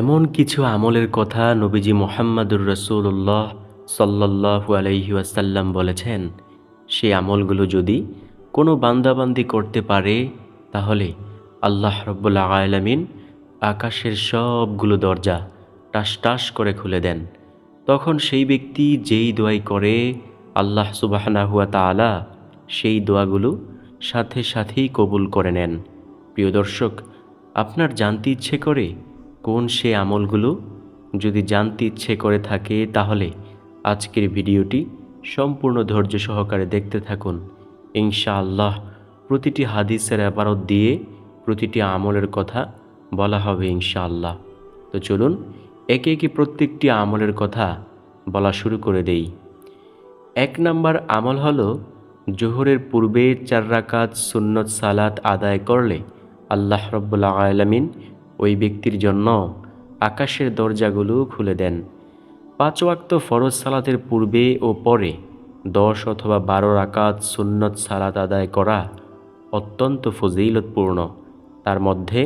এমন কিছু আমলের কথা নবীজি মোহাম্মদুর রসুল্লাহ সাল্লাহু আলহি ওয়াসাল্লাম বলেছেন, সে আমলগুলো যদি কোনো বান্দাবান্দি করতে পারে, তাহলে আল্লাহ রব্বুল্লা আলমিন আকাশের সবগুলো দরজা টাস টাস করে খুলে দেন। তখন সেই ব্যক্তি যেই দোয়াই করে, আল্লাহ সুবাহানা হুয়া তালা সেই দোয়াগুলো সাথে সাথেই কবুল করে নেন। প্রিয় দর্শক, আপনার জানতে ইচ্ছে করে কোন সে আমলগুলো? যদি জানতে ইচ্ছে করে থাকে, তাহলে আজকের ভিডিওটি সম্পূর্ণ ধৈর্য সহকারে দেখতে থাকুন। ইনশাআল্লাহ, প্রতিটি হাদিসের আবারত দিয়ে প্রতিটি আমলের কথা বলা হবে ইনশাআল্লাহ। তো চলুন, একে একে প্রত্যেকটি আমলের কথা বলা শুরু করে দেই। এক নাম্বার আমল হল, জোহরের পূর্বে চার রাকাত সুন্নত সালাত আদায় করলে আল্লাহ রব্বুল্লা আলমিন ওই ব্যক্তির জন্য আকাশের দরজাগুলো খুলে দেন। পাঁচ ওয়াক্ত ফরজ সালাতের পূর্বে ও পরে দশ অথবা বারো রাকাত সুন্নত সালাত আদায় করা অত্যন্ত ফজিলতপূর্ণ। তার মধ্যে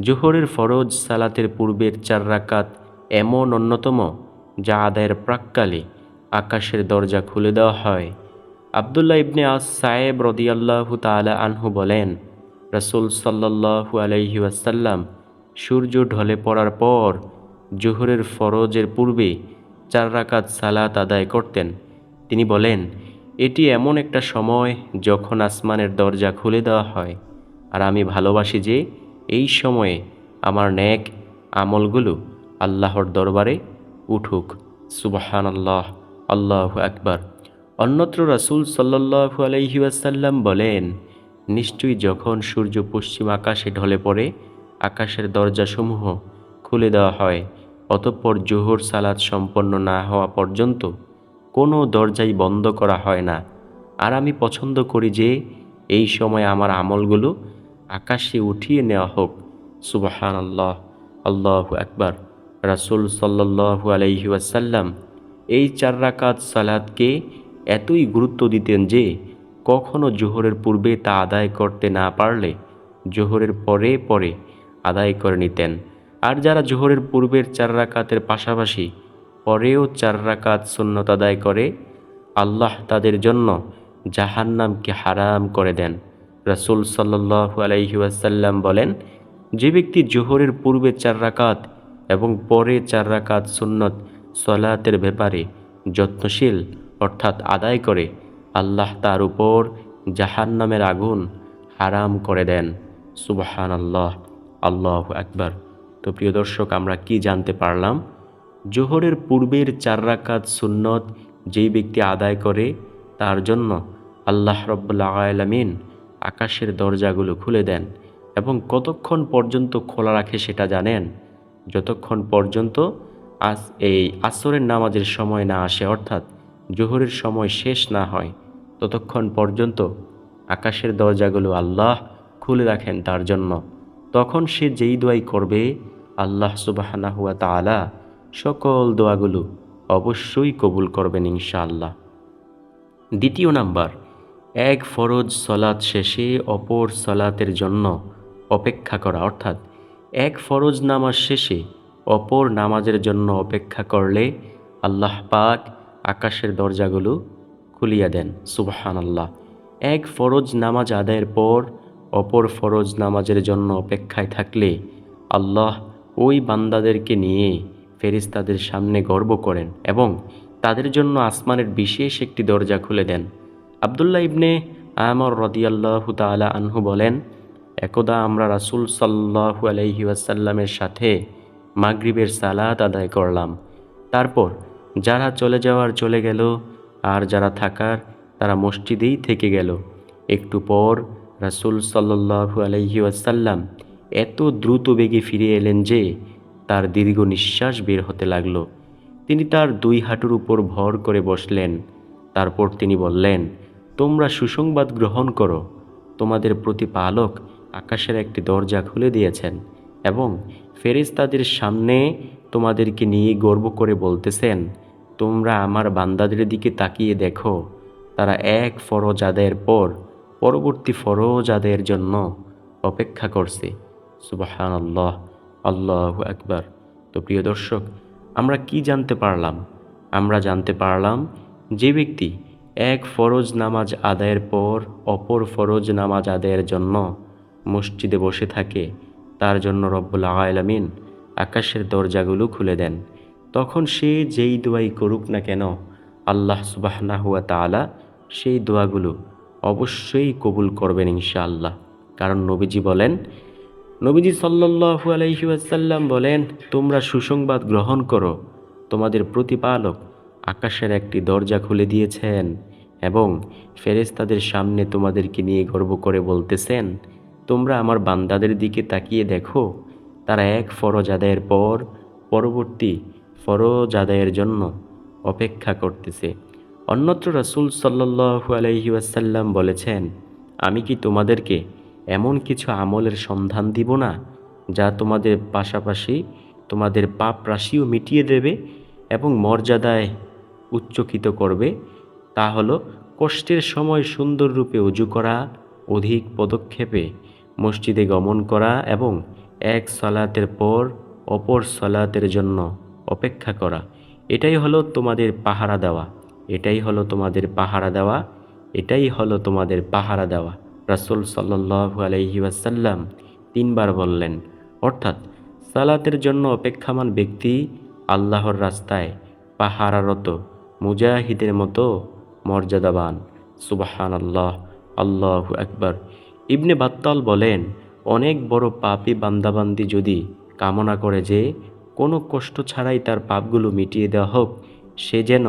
জোহরের ফরজ সালাতের পূর্বের চার রাকাত এমন অন্যতম যা আদায়ের প্রাককালে আকাশের দরজা খুলে দেওয়া হয়। আবদুল্লাহ ইবনে আস সায়েব রদিয়াল্লাহু তালা আনহু বলেন, রসুল সাল্লাহু আলহি ওয়াসাল্লাম সূর্য ঢলে পড়ার পর জোহরের ফরজের পূর্বে চার রাকাত সালাত আদায় করতেন। তিনি বলেন, এটি এমন একটা সময় যখন আসমানের দরজা খুলে দেওয়া হয়, আর আমি ভালোবাসি যে এই সময়ে আমার ন্যাক আমলগুলো আল্লাহর দরবারে উঠুক। সুবাহান আল্লাহ আল্লাহ আকবার। অন্যত্র রাসুল সাল্লাহু আলহিউসাল্লাম বলেন, নিশ্চয়ই যখন সূর্য পশ্চিম আকাশে ঢলে পড়ে আকাশের দরজাসমূহ খুলে দেওয়া হয়, অতঃপর জোহর সালাদ সম্পন্ন না হওয়া পর্যন্ত কোনো দরজাই বন্ধ করা হয় না। আর আমি পছন্দ করি যে, এই সময় আমার আমলগুলো আকাশে উঠিয়ে নেওয়া হোক। সুবাহান আল্লাহ আল্লাহ একবার রাসুল সাল্লাহু আলহি ওয়াসাল্লাম এই চার রাকাত সালাদকে এতই গুরুত্ব দিতেন যে, কখনো জোহরের পূর্বে তা আদায় করতে না পারলে জোহরের পরে পরে আদায় করে নিতেন। আর যারা জোহরের পূর্বের চার রাকাতের পাশাপাশি পরেও চার রাকাত সুন্নত আদায় করে, আল্লাহ তাদের জন্য জাহান্নামকে হারাম করে দেন। রাসুল সাল্লু আলাইহি ওয়াসাল্লাম বলেন, যে ব্যক্তি জোহরের পূর্বে চার রাকাত এবং পরে চার রাকাত সুন্নত সলাতের ব্যাপারে যত্নশীল অর্থাৎ আদায় করে, আল্লাহ তার উপর জাহান্নামের আগুন হারাম করে দেন। সুবাহান আল্লাহ আল্লাহ একবার তো প্রিয় দর্শক, আমরা কি জানতে পারলাম? জোহরের পূর্বের চার রাকাত সুন্নত যেই ব্যক্তি আদায় করে, তার জন্য আল্লাহ রব্বুল্লা আলমিন আকাশের দরজাগুলো খুলে দেন এবং কতক্ষণ পর্যন্ত খোলা রাখে সেটা জানেন? যতক্ষণ পর্যন্ত আস, এই আসরের নামাজের সময় না আসে, অর্থাৎ জোহরের সময় শেষ না হয়, ততক্ষণ পর্যন্ত আকাশের দরজাগুলো আল্লাহ খুলে রাখেন তার জন্য। তখন সে যেই দোয়াই করবে, আল্লাহ সুবাহানা হুয়া তালা সকল দোয়াগুলো অবশ্যই কবুল করবেন ইনশাআল্লাহ। দ্বিতীয় নাম্বার, এক ফরজ সলাৎ শেষে অপর সলাতের জন্য অপেক্ষা করা, অর্থাৎ এক ফরজ নামাজ শেষে অপর নামাজের জন্য অপেক্ষা করলে আল্লাহ পাক আকাশের দরজাগুলো খুলিয়া দেন সুবাহান আল্লাহ এক ফরজ নামাজ আদায়ের পর অপর ফরজ নামাজের জন্য অপেক্ষায় থাকলে আল্লাহ ওই বান্দাদেরকে নিয়ে ফেরিস্তাদের সামনে গর্ব করেন এবং তাদের জন্য আসমানের বিশেষ একটি দরজা খুলে দেন। আবদুল্লাহ ইবনে আমর রদিয়াল্লাহ তালা আনহু বলেন, একদা আমরা রাসুল সাল্লাহু আলহি ওয়াসাল্লামের সাথে মাগরিবের সালাত আদায় করলাম। তারপর যারা চলে যাওয়ার চলে গেল, আর যারা থাকার তারা মসজিদেই থেকে গেল। একটু পর রাসুল সাল্লাহু আলহি ওয়াসাল্লাম এত দ্রুত বেগে ফিরে এলেন যে তার দীর্ঘ নিঃশ্বাস বের হতে লাগল। তিনি তার দুই হাঁটুর উপর ভর করে বসলেন। তারপর তিনি বললেন, তোমরা সুসংবাদ গ্রহণ করো। তোমাদের প্রতিপালক আকাশের একটি দরজা খুলে দিয়েছেন এবং ফেরেস্তাদের সামনে তোমাদেরকে নিয়ে গর্ব করে বলতেছেন, তোমরা আমার বান্দাদের দিকে তাকিয়ে দেখো। তারা এক ফরজ আদায়ের পর পরবর্তী ফরজ জন্য অপেক্ষা করছে। সুবাহান আল্লাহ আল্লাহ একবার তো প্রিয় দর্শক, আমরা কি জানতে পারলাম? আমরা জানতে পারলাম যে ব্যক্তি এক ফরজ নামাজ আদায়ের পর অপর ফরজ নামাজ আদায়ের জন্য মসজিদে বসে থাকে, তার জন্য রব্বুল আলামিন আকাশের দরজাগুলো খুলে দেন। তখন সে যেই দোয়াই করুক না কেন, আল্লাহ সুবাহনা হুয়া তালা সেই দোয়াগুলো অবশ্যই কবুল করবেন ইনশাআল্লাহ। কারণ নবীজি বলেন, নবীজি সাল্লাল্লাহু আলাইহি ওয়াসাল্লাম বলেন, তোমরা সুসংবাদ গ্রহণ করো। তোমাদের প্রতিপালক আকাশের একটি দরজা খুলে দিয়েছেন এবং ফেরেশতাদের সামনে তোমাদেরকে নিয়ে গর্ব করে বলতেছেন, তোমরা আমার বান্দাদের দিকে তাকিয়ে দেখো। তারা এক ফরজ আদায়ের পর পরবর্তী ফরজ আদায়ের জন্য অপেক্ষা করতেছে। অন্যত্র রাসূল সাল্লাল্লাহু আলাইহি ওয়াসাল্লাম বলেছেন, আমি কি তোমাদেরকে এমন কিছু আমলের সন্ধান দিব না, যা তোমাদের পাশাপাশি তোমাদের পাপ রাশিও মিটিয়ে দেবে এবং মর্যাদায় উচ্চকিত করবে? তা হলো, কষ্টের সময় সুন্দর রূপে উজু করা, অধিক পদক্ষেপে মসজিদে গমন করা এবং এক সলাতের পর অপর সলাতের জন্য অপেক্ষা করা। এটাই হলো তোমাদের পাহারা দেওয়া। এটাই হলো তোমাদের পাহারা দেওয়া, এটাই হলো তোমাদের পাহারা দেওয়া। রাসূল সাল্লাল্লাহু আলাইহি ওয়াসাল্লাম তিনবার বললেন, অর্থাৎ সালাতের জন্য অপেক্ষামান ব্যক্তি আল্লাহর রাস্তায় পাহারারত, মুজাহিদের মতো মর্যাদাবান। সুবাহান আল্লাহ আল্লাহ একবার ইবনে বাত্তাল বলেন, অনেক বড় পাপি বান্দাবান্দি যদি কামনা করে যে কোনো কষ্ট ছাড়াই তার পাপগুলো মিটিয়ে দেওয়া হোক, সে যেন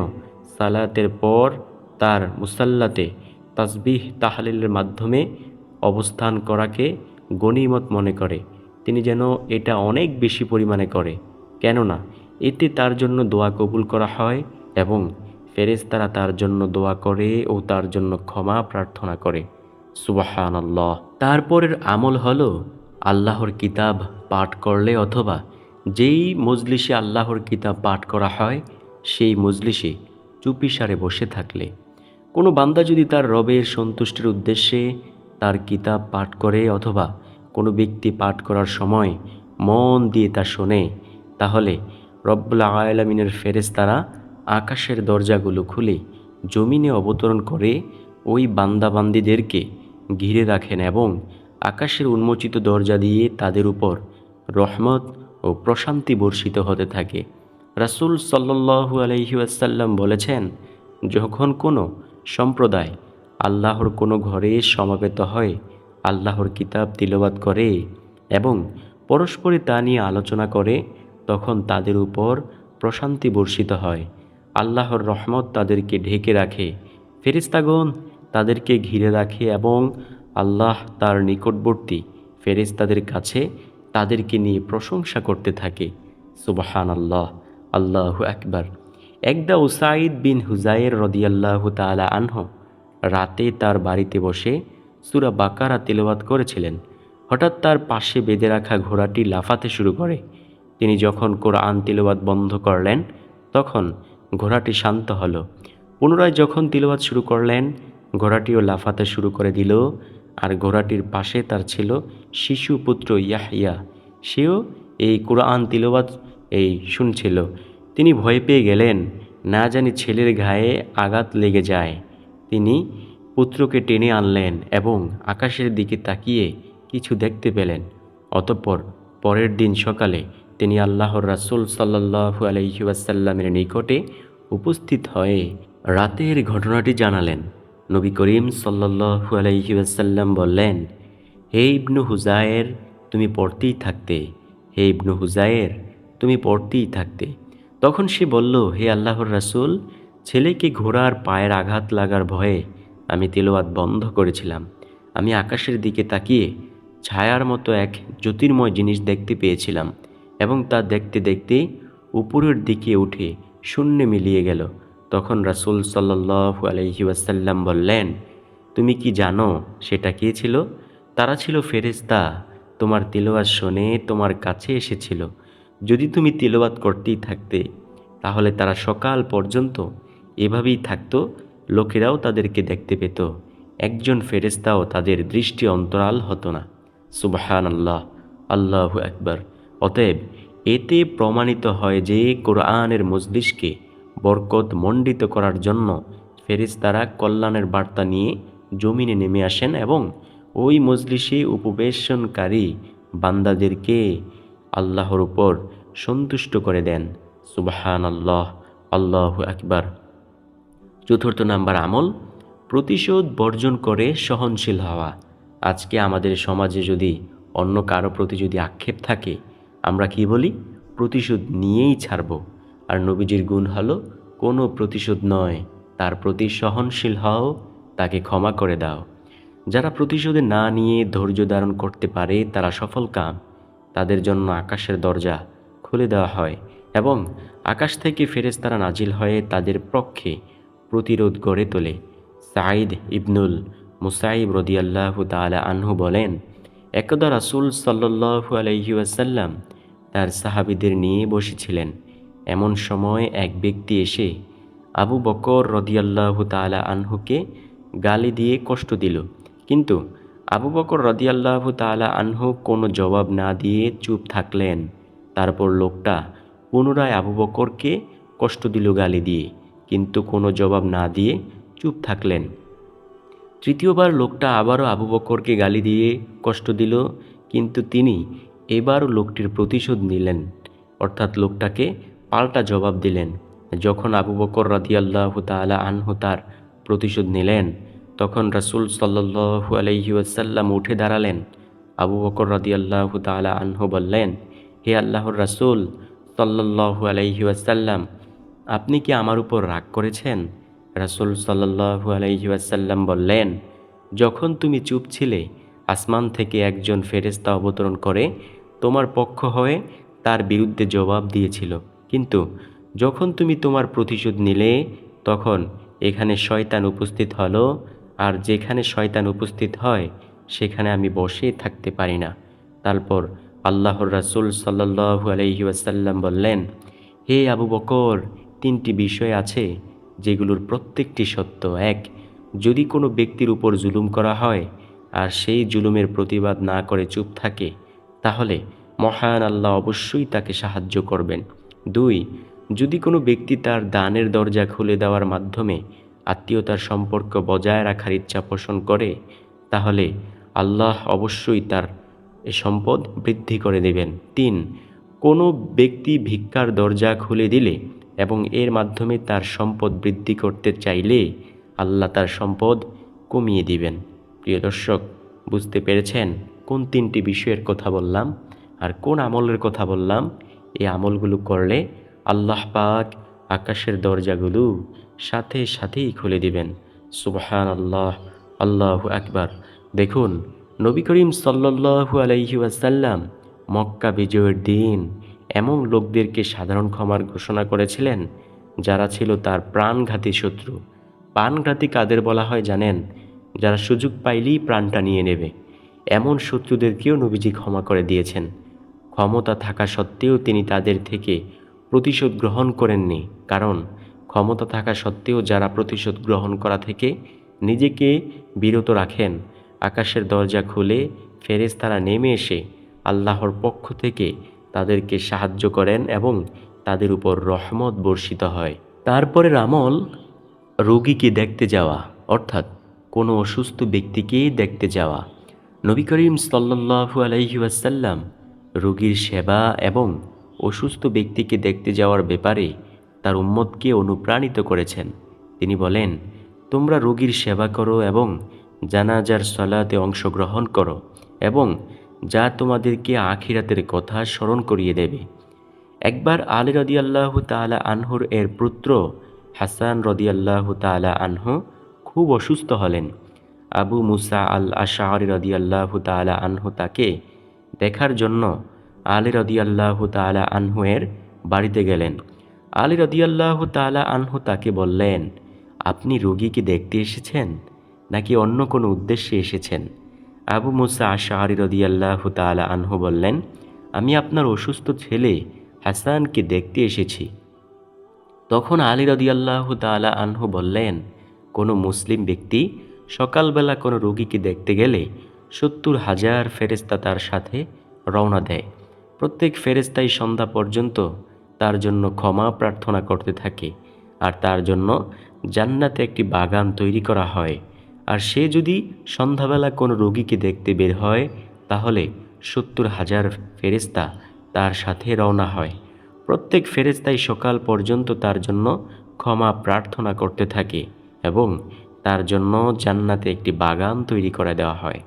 সালাতের পর তার মুসাল্লাতে তাসবিহ তাহলিলের মাধ্যমে অবস্থান করাকে গণিমত মনে করে। তিনি যেন এটা অনেক বেশি পরিমাণে করে। কেননা, এতে তার জন্য দোয়া কবুল করা হয় এবং ফেরেশতারা তার জন্য দোয়া করে ও তার জন্য ক্ষমা প্রার্থনা করে। সুবাহান আল্লাহ তারপরের আমল হল আল্লাহর কিতাব পাঠ করলে অথবা যেই মজলিসে আল্লাহর কিতাব পাঠ করা হয়, সেই মজলিসে চুপিসারে বসে থাকলে। কোনো বান্দা যদি তার রবের সন্তুষ্টির উদ্দেশ্যে তার কিতাব পাঠ করে অথবা কোনো ব্যক্তি পাঠ করার সময় মন দিয়ে তা শোনে, তাহলে রব্বুল আয়ালামিনের ফেরেশতারা আকাশের দরজাগুলো খুলে জমিনে অবতরণ করে ওই বান্দাবান্দিদেরকে ঘিরে রাখেন এবং আকাশের উন্মোচিত দরজা দিয়ে তাদের উপর রহমত ও প্রশান্তি বর্ষিত হতে থাকে। রাসূল সাল্লাল্লাহু আলাইহি ওয়াসাল্লাম বলেছেন, যখন কোনো সম্প্রদায় আল্লাহর কোনো ঘরে সমাবেত হয়, আল্লাহর কিতাব তিলবাত করে এবং পরস্পরে তা নিয়ে আলোচনা করে, তখন তাদের উপর প্রশান্তি বর্ষিত হয়। আল্লাহর রহমত তাদেরকে ঢেকে রাখে ফেরিস্তাগণ তাদেরকে ঘিরে রাখে এবং আল্লাহ তার নিকটবর্তী ফেরেশতাদের কাছে তাদেরকে নিয়ে প্রশংসা করতে থাকে। সুবাহান আল্লাহ আল্লাহ একবার একদা উসাইদ বিন হুজাইর রদিয়াল্লাহ তালা আনহ রাতে তার বাড়িতে বসে সুরা বাকারা তেলাওয়াত করেছিলেন। হঠাৎ তার পাশে বেঁধে রাখা ঘোড়াটি লাফাতে শুরু করে। তিনি যখন কোরআন তিলবাত বন্ধ করলেন, তখন ঘোড়াটি শান্ত হলো। পুনরায় যখন তিলবাত শুরু করলেন, ঘোড়াটিও লাফাতে শুরু করে দিল আর ঘোড়াটির পাশে তার ছিল শিশু পুত্র ইয়াহিয়া সেও এই কোরআন তিলবাত এই শুনছিল। তিনি ভয় পেয়ে গেলেন, না জানি ছেলের গায়ে আঘাত লেগে যায়। তিনি পুত্রকে টেনে আনলেন এবং আকাশের দিকে তাকিয়ে কিছু দেখতে পেলেন। অতঃপর পরের দিন সকালে তিনি আল্লাহর রাসূল সাল্লাল্লাহু আলাইহি ওয়াসাল্লামের নিকটে উপস্থিত হয়ে রাতের ঘটনাটি জানালেন। নবী করিম সাল্লাল্লাহু আলাইহি ওয়াসাল্লাম বললেন, হে ইবনু হুজায়ের, তুমি পড়তেই থাকতে। হে ইবনু হুজায়ের, তুমি পড়তেই থাকতে। তখন সে বলল, হে আল্লাহর রাসূল, ছেলেকে ঘোড়ার পায়ের আঘাত লাগার ভয়ে আমি তেলোয়াত বন্ধ করেছিলাম। আমি আকাশের দিকে তাকিয়ে ছায়ার মতো এক জ্যোতির্ময় জিনিস দেখতে পেয়েছিলাম এবং তা দেখতে দেখতে উপরের দিকে উঠে শূন্যে মিলিয়ে গেল। তখন রাসূল সাল্লাল্লাহু আলাইহি ওয়াসাল্লাম বললেন, তুমি কি জানো সেটা কে ছিল? তারা ছিল ফেরেশতা। তোমার তিলওয়াত শুনে তোমার কাছে এসেছিল। যদি তুমি তিলওয়াত করতেই থাকতে, তাহলে তারা সকাল পর্যন্ত এভাবেই থাকতো, লোকেরাও তাদেরকে দেখতে পেত। একজন ফেরেস্তাও তাদের দৃষ্টি অন্তরাল হতো না। সুবাহান আল্লাহ আল্লাহ একবার অতএব এতে প্রমাণিত হয় যে কোরআনের মজলিসকে বরকত মণ্ডিত করার জন্য ফেরেশতারা কল্যাণের বার্তা নিয়ে জমিনে নেমে আসেন এবং ওই মজলিসে উপবেশনকারী বান্দাদেরকে আল্লাহর উপর সন্তুষ্ট করে দেন। সুবাহান আল্লাহ আল্লাহ আকবার। চতুর্থ নাম্বার আমল, প্রতিশোধ বর্জন করে সহনশীল হওয়া। আজকে আমাদের সমাজে যদি অন্য কারও প্রতি যদি আক্ষেপ থাকে, আমরা কি বলি? প্রতিশোধ নিয়েই ছাড়ব। আর নবীজির গুণ হলো, কোনো প্রতিশোধ নয়, তার প্রতি সহনশীল হও, তাকে ক্ষমা করে দাও। যারা প্রতিশোধে না নিয়ে ধৈর্য ধারণ করতে পারে, তারা সফল কাম। তাদের জন্য আকাশের দরজা খুলে দেওয়া হয় এবং আকাশ থেকে ফেরেশতারা নাজিল হয়ে তাদের পক্ষে প্রতিরোধ গড়ে তোলে। সাঈদ ইবনুল মুসাইব রদিয়াল্লাহু তাআলা আনহু বলেন, একদা রাসুল সাল্লাল্লাহু আলাইহি ওয়াসাল্লাম তার সাহাবীদের নিয়ে বসেছিলেন। এমন সময় এক ব্যক্তি এসে আবু বকর রদিয়াল্লাহু তাআলা আনহুকে গালি দিয়ে কষ্ট দিল। কিন্তু আবু বকর রদিয়াল্লাহ তাআলা আনহু কোনো জবাব না দিয়ে চুপ থাকলেন। তারপর লোকটা পুনরায় আবু বকরকে কষ্ট দিল গালি দিয়ে, কিন্তু কোনো জবাব না দিয়ে চুপ থাকলেন। তৃতীয়বার লোকটা আবারও আবু বকরকে গালি দিয়ে কষ্ট দিল, কিন্তু তিনি এবারও লোকটির প্রতিশোধ নিলেন, অর্থাৎ লোকটাকে পাল্টা জবাব দিলেন। যখন আবু বকর রাদিয়াল্লাহ তাআলা আনহু তার প্রতিশোধ নিলেন তখন রাসূল সাল্লাল্লাহু আলাইহি ওয়াসাল্লাম উঠে দাঁড়ালেন। আবু বকর রাদিয়াল্লাহু তাআলা আনহু বললেন, হে আল্লাহর রাসূল সাল্লাল্লাহু আলাইহি ওয়াসাল্লাম, আপনি কি আমার উপর রাগ করেছেন? রাসূল সাল্লাল্লাহু আলাইহি ওয়াসাল্লাম বললেন, যখন তুমি চুপ ছিলে, আসমান থেকে একজন ফেরেশতা অবতরণ করে তোমার পক্ষ হয়ে তার বিরুদ্ধে জবাব দিয়েছিল। কিন্তু যখন তুমি তোমার প্রতিশোধ নিলে, তখন এখানে শয়তান উপস্থিত হলো আর যেখানে শয়তান উপস্থিত হয়, সেখানে আমি বসে থাকতে পারি না। তারপর আল্লাহর রাসূল আলাইহি ওয়াসাল্লাম বললেন, হে আবু বকর, তিনটি বিষয় আছে, যেগুলোর প্রত্যেকটি সত্য এক। যদি কোনো ব্যক্তির উপর জুলুম করা হয়, আর সেই জুলুমের প্রতিবাদ না করে চুপ থাকে, তাহলে মহান আল্লাহ অবশ্যই তাকে সাহায্য করবেন। দুই, যদি কোনো ব্যক্তি তার দানের দরজা খুলে দেওয়ার মাধ্যমে আত্মীয়তার সম্পর্ক বজায় রাখার ইচ্ছা পোষণ করে, তাহলে আল্লাহ অবশ্যই তার এ সম্পদ বৃদ্ধি করে দেবেন। তিন, কোনো ব্যক্তি ভিক্ষার দরজা খুলে দিলে এবং এর মাধ্যমে তার সম্পদ বৃদ্ধি করতে চাইলে আল্লাহ তার সম্পদ কমিয়ে দিবেন। প্রিয় দর্শক, বুঝতে পেরেছেন কোন তিনটি বিষয়ের কথা বললাম আর কোন আমলের কথা বললাম? এই আমলগুলো করলে আল্লাহ পাক আকাশের দরজাগুলো সাথে সাথেই খুলে দিবেন। সুবহান আল্লাহ আল্লাহ আকবার। দেখুন, নবী করিম সাল্লাল্লাহু আলাইহি ওয়াসাল্লাম মক্কা বিজয়ের দিন এমন লোকদেরকে সাধারণ ক্ষমার ঘোষণা করেছিলেন, যারা ছিল তার প্রাণঘাতী শত্রু। প্রাণঘাতী কাদের বলা হয় জানেন? যারা সুযোগ পাইলেই প্রাণটা নিয়ে নেবে। এমন শত্রুদেরকেও নবীজি ক্ষমা করে দিয়েছেন। ক্ষমতা থাকা সত্ত্বেও তিনি তাদের থেকে প্রতিশোধ গ্রহণ করেননি। কারণ ক্ষমতা থাকা সত্ত্বেও যারা প্রতিশোধ গ্রহণ করা থেকে নিজেকে বিরত রাখেন, আকাশের দরজা খুলে ফেরেশতারা নেমে এসে আল্লাহর পক্ষ থেকে তাদেরকে সাহায্য করেন এবং তাদের উপর রহমত বর্ষিত হয়। তারপরের আমল, রোগীকে দেখতে যাওয়া, অর্থাৎ কোনো অসুস্থ ব্যক্তিকে দেখতে যাওয়া। নবী করিম সাল্লাল্লাহু আলাইহি ওয়াসাল্লাম রোগীর সেবা এবং অসুস্থ ব্যক্তিকে দেখতে যাওয়ার ব্যাপারে তার উম্মতকে অনুপ্রাণিত করেছেন। তিনি বলেন, তোমরা রোগীর সেবা করো এবং জানাজার সলাতে অংশগ্রহণ করো এবং যা তোমাদেরকে আখিরাতের কথা স্মরণ করিয়ে দেবে। একবার আলী রদিয়াল্লাহ তালা আনহুর এর পুত্র হাসান রদিয়াল্লাহ তালা আনহু খুব অসুস্থ হলেন। আবু মুসা আল আশাহরি রদিয়াল্লাহ তালা আনহু তাকে দেখার জন্য আলী রদিয়াল্লাহ তালা আনহু এর বাড়িতে গেলেন। আলী রদিয়াল্লাহ তালা আনহু তাকে বললেন, আপনি রোগীকে দেখতে এসেছেন নাকি অন্য কোনো উদ্দেশ্যে এসেছেন? আবু মুসা আশাহরি রদিয়াল্লাহ তালা আনহু বললেন, আমি আপনার অসুস্থ ছেলে হাসানকে দেখতে এসেছি। তখন আলী রদিয়াল্লাহ তালা আনহু বললেন, কোনো মুসলিম ব্যক্তি সকালবেলা কোনো রোগীকে দেখতে গেলে সত্তর হাজার ফেরেস্তা তার সাথে রওনা দেয়। প্রত্যেক ফেরেস্তাই সন্ধ্যা পর্যন্ত তার জন্য ক্ষমা প্রার্থনা করতে থাকে আর তার জন্য জান্নাতে একটি বাগান তৈরি করা হয়। আর সে যদি সন্ধ্যাবেলা কোনো রোগীকে দেখতে বের হয়, তাহলে সত্তর হাজার ফেরেস্তা তার সাথে রওনা হয়। প্রত্যেক ফেরেস্তাই সকাল পর্যন্ত তার জন্য ক্ষমা প্রার্থনা করতে থাকে এবং তার জন্য জান্নাতে একটি বাগান তৈরি করে দেওয়া হয়।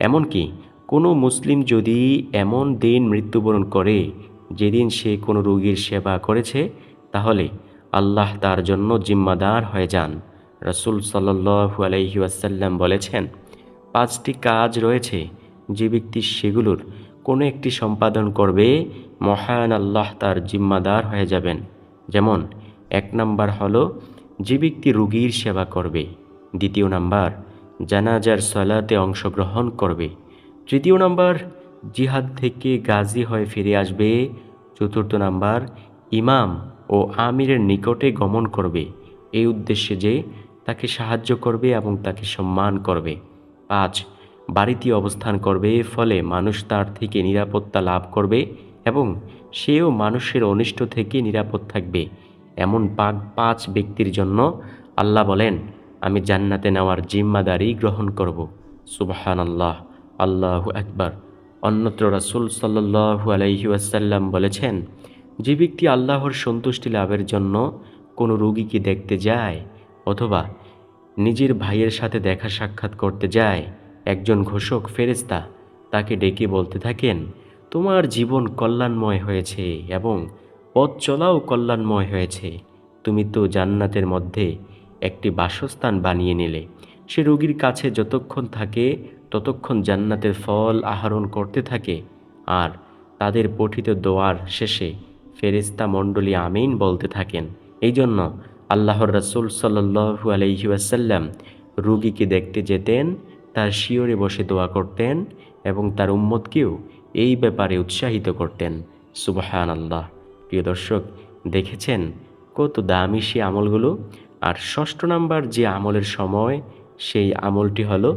এমনকি কোনো মুসলিম যদি এমন দিন মৃত্যুবরণ করে যেদিন সে কোনো রোগীর সেবা করেছে, তাহলে আল্লাহ তার জন্য জিম্মাদার হয়ে যান। রসুল সাল্লু আলহি আসাল্লাম বলেছেন, পাঁচটি কাজ রয়েছে, যে ব্যক্তি সেগুলোর কোনো একটি সম্পাদন করবে, মহান আল্লাহ তার জিম্মাদার হয়ে যাবেন। যেমন, এক নাম্বার হলো, যে ব্যক্তি রুগীর সেবা করবে। দ্বিতীয় নাম্বার, জানাজার সলাতে অংশগ্রহণ করবে। তৃতীয় নাম্বার জিহাদ থেকে গাজী হয়ে ফিরে আসবে। চতুর্থ নাম্বার, ইমাম ও আমিরের নিকটে গমন করবে। এই উদ্দেশ্যে যে তাকে সাহায্য করবে এবং তাকে সম্মান করবে। পাঁচ, বাড়িতে অবস্থান করবে, ফলে মানুষ তার থেকে নিরাপত্তা লাভ করবে এবং সেও মানুষের অনিষ্ট থেকে নিরাপদ থাকবে। এমন পাক পাঁচ ব্যক্তির জন্য আল্লাহ বলেন, আমি জান্নাতে নেওয়ার জিম্মাদারি গ্রহণ করব। সুবহান আল্লাহ আল্লাহ একবার অন্যত্র রাসুল সাল্লু আলাইহি ওয়াসাল্লাম বলেছেন, যে ব্যক্তি আল্লাহর সন্তুষ্টি লাভের জন্য কোনো রোগীকে দেখতে যায় অথবা নিজের ভাইয়ের সাথে দেখা সাক্ষাৎ করতে যায়, একজন ঘোষক ফেরেস্তা তাকে ডেকে বলতে থাকেন, তোমার জীবন কল্যাণময় হয়েছে এবং পথ চলাও কল্যাণময় হয়েছে। তুমি তো জান্নাতের মধ্যে একটি বাসস্থান বানিয়ে নিলে। সে রোগীর কাছে যতক্ষণ থাকে ততক্ষণ জান্নাতের ফল আহরণ করতে থাকে আর তাদের পঠিত দোয়ার শেষে ফেরেস্তা মণ্ডলী আমিন বলতে থাকেন। এই জন্য আল্লাহর রাসুল সাল্লু আলহি আসাল্লাম রুগীকে দেখতে যেতেন, তার শিওরে বসে দোয়া করতেন এবং তার উম্মতকেও এই ব্যাপারে উৎসাহিত করতেন। সুবাহান আল্লাহ প্রিয় দর্শক, দেখেছেন কত দামি সে আমলগুলো? আর ষষ্ঠ নাম্বার যে আমলের সময়, সেই আমলটি হলো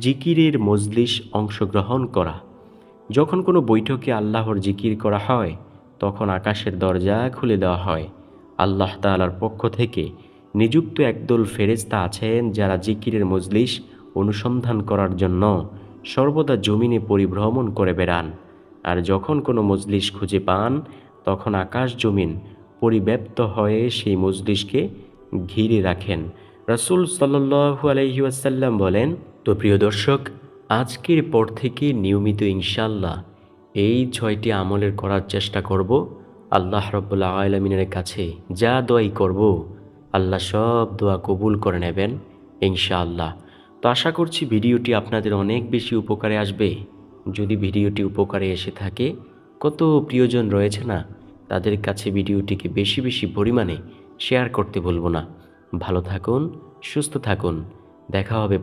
জিকিরের মজলিস অংশগ্রহণ করা। যখন কোনো বৈঠকে আল্লাহর জিকির করা হয়, তখন আকাশের দরজা খুলে দেওয়া হয়। আল্লাহ তালার পক্ষ থেকে নিযুক্ত একদল ফেরেস্তা আছেন যারা জিকিরের মজলিস অনুসন্ধান করার জন্য সর্বদা জমিনে পরিভ্রমণ করে বেড়ান। আর যখন কোনো মজলিস খুঁজে পান, তখন আকাশ জমিন পরিব্যাপ্ত হয়ে সেই মজলিসকে ঘিরে রাখেন। রাসুল সাল্লু আলহি আসাল্লাম বলেন তো প্রিয় দর্শক, আজকের পর থেকে নিয়মিত ইনশাল্লাহ এই ছয়টি আমলের করার চেষ্টা করব আল্লাহ রব্বুল্লা আলমিনের কাছে। যা দোয়াই করব, আল্লাহ সব দোয়া কবুল করে নেবেন ইনশাআল্লাহ। তো আশা করছি ভিডিওটি আপনাদের অনেক বেশি উপকারে আসবে। যদি ভিডিওটি উপকারে এসে থাকে, কত প্রিয়জন রয়েছে না, তাদের কাছে ভিডিওটিকে বেশি বেশি পরিমাণে শেয়ার করতে বলব না। ভালো থাকুন, সুস্থ থাকুন। দেখা হবে